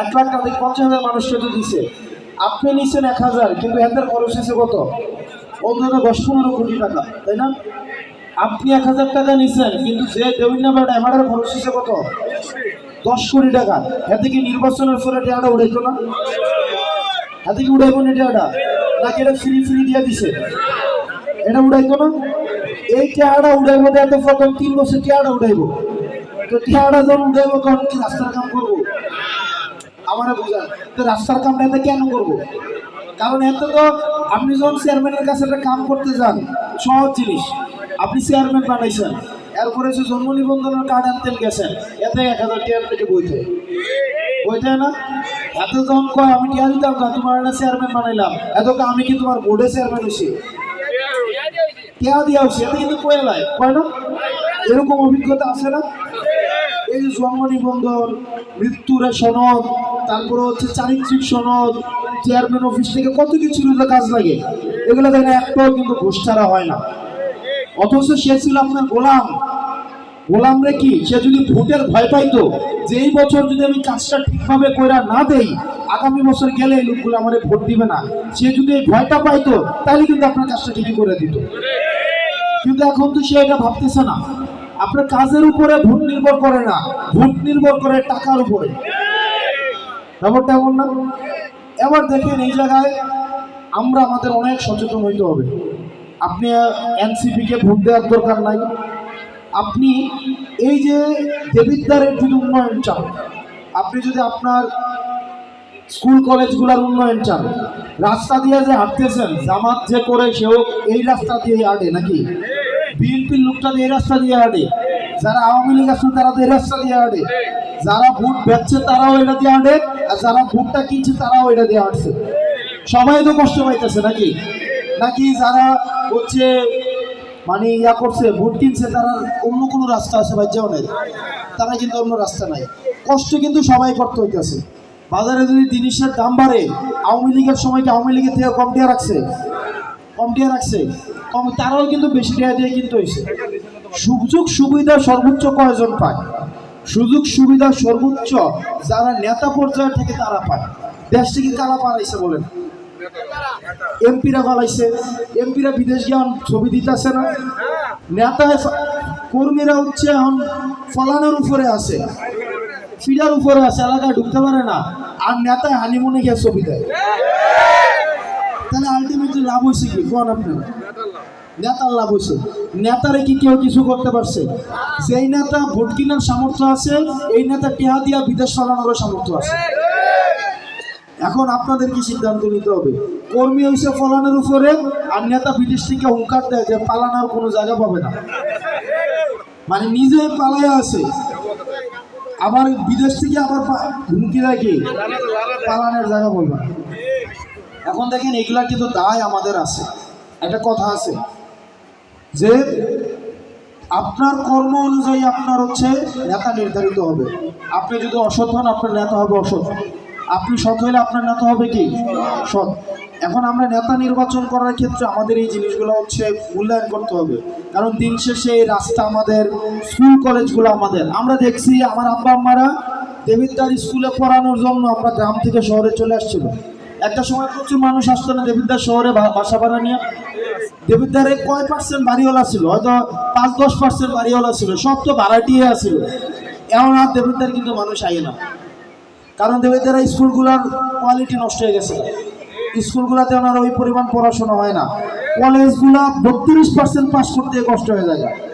এক লাখ টাকা পঞ্চাশ হাজার মানুষকে তো দিছে। আপনি নিচ্ছেন এক হাজার, কিন্তু এদের খরচ হয়েছে কত? অন্তত দশ পনেরো কোটি টাকা, তাই না? আপনি এক হাজার টাকা নিচ্ছেন কিন্তু যে দেউন্না বেটা এমারের খরচ হয়েছে কত? দশ কোটি টাকা। এতে কি নির্বাচনের ফলে টাকাটা উড়াইতো না? এতে কি উড়াইবো না টাকাটা নাকি এটা ফ্রি ফ্রি দিয়ে দিছে? এটা উড়াইতো না? এই টাকাটা উড়াইবো দেয় তো প্রথম তিন বছর টাকাটা উড়াইবো। রাস্তার কাম করব। তো রাস্তার কামটা কেন করব? কারণ এতে তো আপনি যখন কাছে একটা কাম করতে জিনিস। আপনি চেয়ারম্যান বানাইছেন, এরপরে জন্ম নিবন্ধনের কার্ড আনতে গেছেন, এতে এক হাজার টাকার থেকে। বইতে বইতে না? এত যখন কয় আমি টিয়া দিতাম না, তোমার একটা চেয়ারম্যান বানাইলাম। এত আমি কি তোমার বোর্ডে চেয়ারম্যান হয়েছি? টিয়া দিয়া হয়েছি এতে কিন্তু কয়ে লাই কয় না? এরকম অভিজ্ঞতা আছে না? এই যে জন্ম নিবন্ধন মৃত্যুর সনদ, তারপরে হচ্ছে চারিত্রিক সনদ চেয়ারম্যান অফিস থেকে কত কিছু কাজ লাগে, এগুলো দেখেন একটাও কিন্তু ঘুষ ছাড়া হয় না। অথচ সে ছিল আপনার গোলাম। গোলাম রে কি? সে যদি ভোটের ভয় পাইতো যে এই বছর যদি আমি কাজটা ঠিকভাবে কইরা না দেই, আগামী বছর গেলে এই লোকগুলো আমার ভোট দিবে না। সে যদি এই ভয়টা পাইতো, তাহলে কিন্তু আপনার কাজটা ঠিকই করে দিত। কিন্তু এখন তো সে এটা ভাবতেছে না। আপনার কাজের উপরে ভোট নির্ভর করে না। ভোট নির্ভর করে টাকার উপরে। ব্যাপারটা এমন না। এবার দেখেন এই জায়গায় আমরা আমাদের অনেক সচেতন হইতে হবে। আপনি এনসিপিকে ভোট দেওয়ার দরকার নাই। আপনি এই যে দেবিদ্বারের যদি উন্নয়ন চান, আপনি যদি আপনার স্কুল কলেজগুলোর উন্নয়ন চান, রাস্তা দিয়ে যে হাঁটতেছেন, জামাত যে করে, সেও এই রাস্তা দিয়ে হাঁটে নাকি? বিএনপির লোকটা এই রাস্তা দিয়ে হাঁটে। যারা আওয়ামী লীগ আছে, তারা তো এই রাস্তা দিয়ে হাঁটে। যারা ভোট বেচছে, তারাও এটা দিয়ে হাঁটে। আর যারা ভোটটা কিনছে, তারাও এটা দিয়ে হাঁটছে। সবাই তো কষ্ট পাইতেছে নাকি? নাকি যারা হচ্ছে মানে ইয়া করছে, ভোট কিনছে, তারা অন্য কোনো রাস্তা আছে ভাই অনেক তারা কিন্তু অন্য রাস্তা নাই। কষ্ট কিন্তু সবাই করতে হইতেছে। বাজারে যদি জিনিসের দাম বাড়ে, আওয়ামী লীগের সময় কি আওয়ামী লীগের থেকে কম দিয়ে রাখছে? কম দিয়ে রাখছে? কম, তারাও কিন্তু বেশি টাকা দিয়ে কিনতে হয়েছে। সুযোগ সুবিধা সর্বোচ্চ কয়জন পায়? সুযোগ সুবিধা সর্বোচ্চ যারা নেতা পর্যায়ে থেকে তারা পায়। দেশ থেকে কারা পালাইছে বলেন? এমপিরা পালাইছে। এমপিরা বিদেশ গিয়ে ছবি দিতেছে না। নেতা কর্মীরা হচ্ছে এখন ফলানোর উপরে আছে। ফিডার উপরে আছে, এলাকায় ঢুকতে পারে না। আর নেতায় হানিমুনে গিয়ে ছবি দেয়। তাহলে আলটিমেটলি লাভ হয়েছে কি? কোন আপনার? নেতার লাভ নেতারে কি কেউ কিছু করতে পারছে? যেই নেতা ভোট কেনার সামর্থ্য আছে, এই নেতা টেহা দিয়া বিদেশ চালানোর সামর্থ্য আছে। এখন আপনাদের কি সিদ্ধান্ত নিতে হবে? কর্মী হয়েছে ফলানোর উপরে, আর নেতা বিদেশ থেকে হুঙ্কার দেয় যে পালানোর কোনো জায়গা পাবে না। মানে নিজে পালায় আছে। আবার বিদেশ থেকে আবার হুমকি কি? পালানোর জায়গা বলবে এখন দেখেন, এগুলা কিন্তু দায় আমাদের আছে। একটা কথা আছে যে আপনার কর্ম অনুযায়ী আপনার হচ্ছে নেতা নির্ধারিত হবে। আপনি যদি অসৎ হন, আপনার নেতা হবে অসৎ। আপনি সৎ হলে আপনার নেতা হবে কি? সৎ। এখন আমরা নেতা নির্বাচন করার ক্ষেত্রে আমাদের এই জিনিসগুলো হচ্ছে মূল্যায়ন করতে হবে। কারণ দিন শেষে এই রাস্তা আমাদের, স্কুল কলেজগুলো আমাদের। আমরা দেখছি আমার আব্বা আম্মারা দেবিদ্দার স্কুলে পড়ানোর জন্য আমরা গ্রাম থেকে শহরে চলে আসছিল। একটা সময় প্রচুর মানুষ আসতো না দেবিদ্দার শহরে বাসা ভাড়া নিয়ে। দেবিদ্দারে কয় পার্সেন্ট বাড়িওয়ালা ছিল? হয়তো পাঁচ দশ পার্সেন্ট বাড়িওয়ালা ছিল। সব তো ভাড়াটিয়ে আছিল। এমন আর দেবিদ্দার কিন্তু মানুষ আয় না। কারণ দেবিদ্দারা স্কুলগুলোর কোয়ালিটি নষ্ট হয়ে গেছে। স্কুলগুলোতে ওনার ওই পরিমাণ পড়াশোনা হয় না। কলেজগুলা বত্রিশ পার্সেন্ট পাস করতে কষ্ট হয়ে যায়।